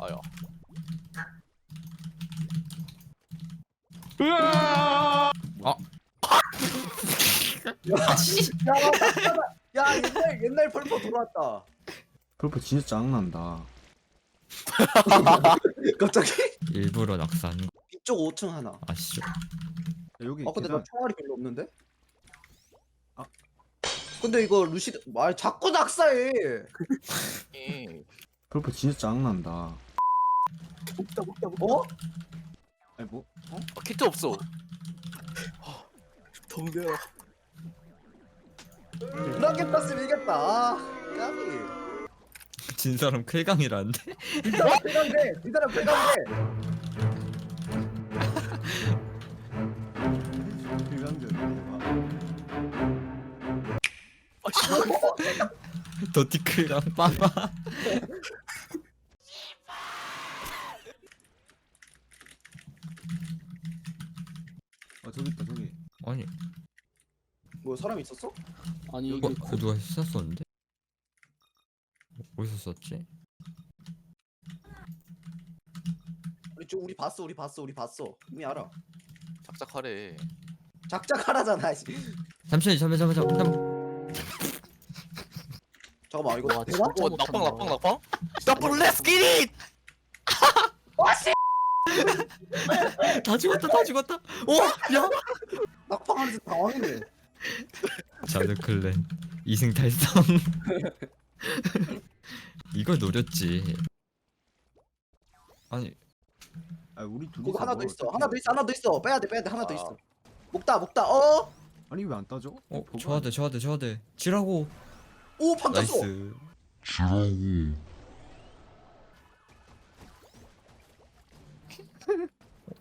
아야. 야, 야 옛날 옛날 펄퍼 돌아왔다. 펄퍼 진짜 짱난다. 갑자기? 일부러 낙산 이쪽 5층 하나. 아시죠? 야, 여기 아 근데 계단 나 총알이 별로 없는데? 아. 근데 이거 루시드 말 자꾸 낙사해. 음. 펄퍼 진짜 짱난다. 어? 아니 뭐? 어? 아, 키트 없어. 덤벼. 락켓 땄으면 이겼다. 아, 까비. 진 사람 클강이라는데? 이 사람 배강돼. 이 사람 배강돼. 일강전. 아, 씨. 더티 클강 빠바 아 저기 있다 저기. 아니 뭐 사람 있었어? 아니 어, 여기 그 누가 썼었는데? 어디서 썼지? 우리 저 우리 봤어. 우리 봤어. 우리 봤어. 이미 알아. 작작하래. 작작하라잖아. 씨. 잠시만요 잠시만요 잠시만요 잠시만요. 잠깐만 이거 와? 진짜 어, 낙방. 낙방, 낙방? 낙방, 렛츠 기릿! 다 죽었다 다 죽었다 오! 야! 낙방하면서 당황했네. 자드 클랜 2승 달성 이걸 노렸지 아니 아 우리 둘이. 하나 더 있어. 하나 더 있어. 하나 더 있어. 빼야 돼. 빼야 돼. 하나 더 있어. 먹다 먹다. 어? 아니 왜 안 따져? 어? 저하대 저하대 저하대 지라고 오, 반겼어. 나이스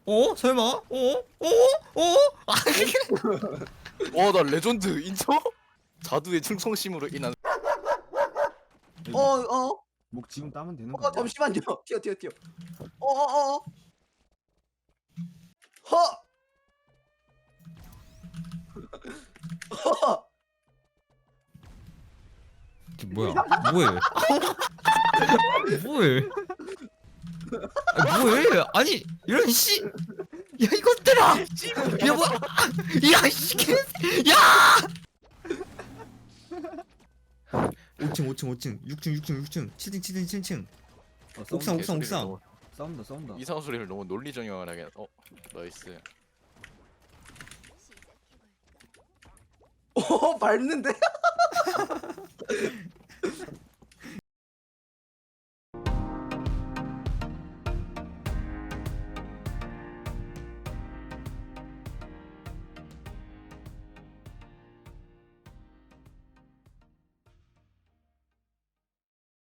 어? 설마? 어? 어? 어? 와, 나 레전드 인정? 자두의 충성심으로 인한 어, 어. 목 지금 따면 되는 거 어? 잠시만요. 튀어 튀어 튀어. 어, 어, 어. 허. 허. 뭐야? 뭐해? 뭐해? 아, 뭐해? 아니 이런 씨, 야 이것들아, 야 뭐, 야 씨, 개, 야! 5층 5층 5층 6층 6층 6층 7층 7층 7층 어, 옥상 싸운다, 옥상 옥상 싸운다 싸운다. 이상한 소리를 너무 논리정연하게 하게. 어, 나이스. 어, 밟는데?